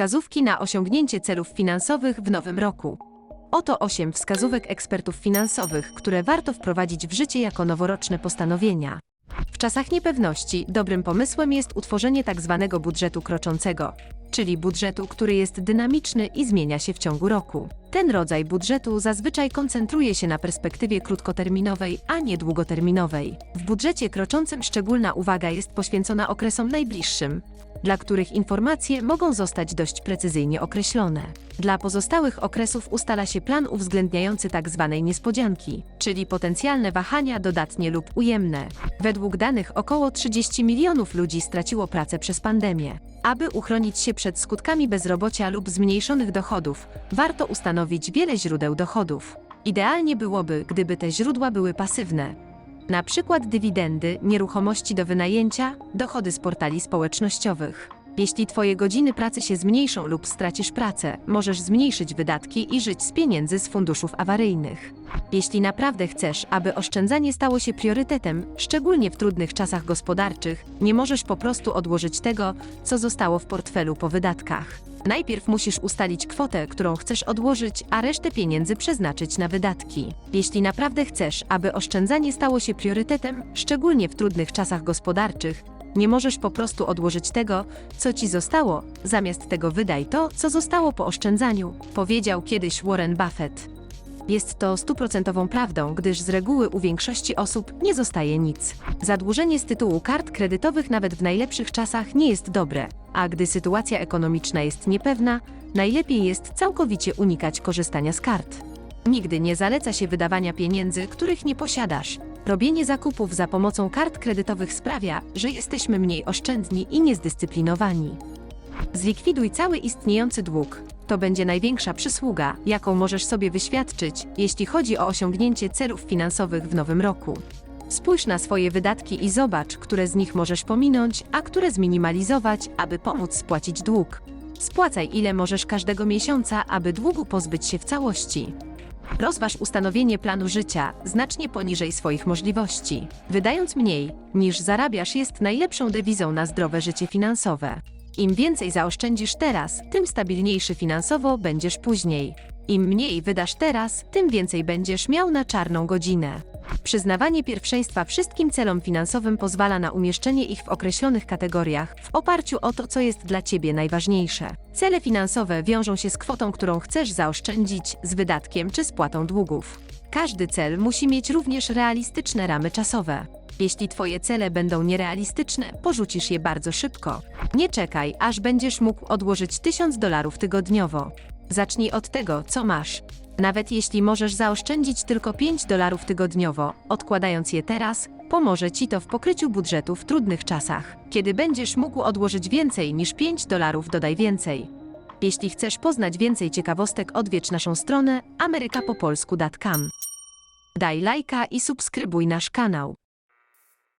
Wskazówki na osiągnięcie celów finansowych w nowym roku. Oto 8 wskazówek ekspertów finansowych, które warto wprowadzić w życie jako noworoczne postanowienia. W czasach niepewności dobrym pomysłem jest utworzenie tzw. budżetu kroczącego, czyli budżetu, który jest dynamiczny i zmienia się w ciągu roku. Ten rodzaj budżetu zazwyczaj koncentruje się na perspektywie krótkoterminowej, a nie długoterminowej. W budżecie kroczącym szczególna uwaga jest poświęcona okresom najbliższym, dla których informacje mogą zostać dość precyzyjnie określone. Dla pozostałych okresów ustala się plan uwzględniający tzw. niespodzianki, czyli potencjalne wahania dodatnie lub ujemne. Według danych około 30 milionów ludzi straciło pracę przez pandemię. Aby uchronić się przed skutkami bezrobocia lub zmniejszonych dochodów, warto ustanowić wiele źródeł dochodów. Idealnie byłoby, gdyby te źródła były pasywne, na przykład dywidendy, nieruchomości do wynajęcia, dochody z portali społecznościowych. Jeśli Twoje godziny pracy się zmniejszą lub stracisz pracę, możesz zmniejszyć wydatki i żyć z pieniędzy z funduszów awaryjnych. Jeśli naprawdę chcesz, aby oszczędzanie stało się priorytetem, szczególnie w trudnych czasach gospodarczych, nie możesz po prostu odłożyć tego, co zostało w portfelu po wydatkach. Najpierw musisz ustalić kwotę, którą chcesz odłożyć, a resztę pieniędzy przeznaczyć na wydatki. Jeśli naprawdę chcesz, aby oszczędzanie stało się priorytetem, szczególnie w trudnych czasach gospodarczych, nie możesz po prostu odłożyć tego, co ci zostało, zamiast tego wydaj to, co zostało po oszczędzaniu, powiedział kiedyś Warren Buffett. Jest to stuprocentową prawdą, gdyż z reguły u większości osób nie zostaje nic. Zadłużenie z tytułu kart kredytowych nawet w najlepszych czasach nie jest dobre, a gdy sytuacja ekonomiczna jest niepewna, najlepiej jest całkowicie unikać korzystania z kart. Nigdy nie zaleca się wydawania pieniędzy, których nie posiadasz. Robienie zakupów za pomocą kart kredytowych sprawia, że jesteśmy mniej oszczędni i niezdyscyplinowani. Zlikwiduj cały istniejący dług. To będzie największa przysługa, jaką możesz sobie wyświadczyć, jeśli chodzi o osiągnięcie celów finansowych w nowym roku. Spójrz na swoje wydatki i zobacz, które z nich możesz pominąć, a które zminimalizować, aby pomóc spłacić dług. Spłacaj ile możesz każdego miesiąca, aby długu pozbyć się w całości. Rozważ ustanowienie planu życia znacznie poniżej swoich możliwości. Wydając mniej niż zarabiasz jest najlepszą dewizą na zdrowe życie finansowe. Im więcej zaoszczędzisz teraz, tym stabilniejszy finansowo będziesz później. Im mniej wydasz teraz, tym więcej będziesz miał na czarną godzinę. Przyznawanie pierwszeństwa wszystkim celom finansowym pozwala na umieszczenie ich w określonych kategoriach w oparciu o to, co jest dla Ciebie najważniejsze. Cele finansowe wiążą się z kwotą, którą chcesz zaoszczędzić, z wydatkiem czy spłatą długów. Każdy cel musi mieć również realistyczne ramy czasowe. Jeśli Twoje cele będą nierealistyczne, porzucisz je bardzo szybko. Nie czekaj, aż będziesz mógł odłożyć 1000 dolarów tygodniowo. Zacznij od tego, co masz. Nawet jeśli możesz zaoszczędzić tylko 5 dolarów tygodniowo, odkładając je teraz, pomoże Ci to w pokryciu budżetu w trudnych czasach. Kiedy będziesz mógł odłożyć więcej niż 5 dolarów, dodaj więcej. Jeśli chcesz poznać więcej ciekawostek, odwiedź naszą stronę amerykapopolsku.com. Daj lajka i subskrybuj nasz kanał.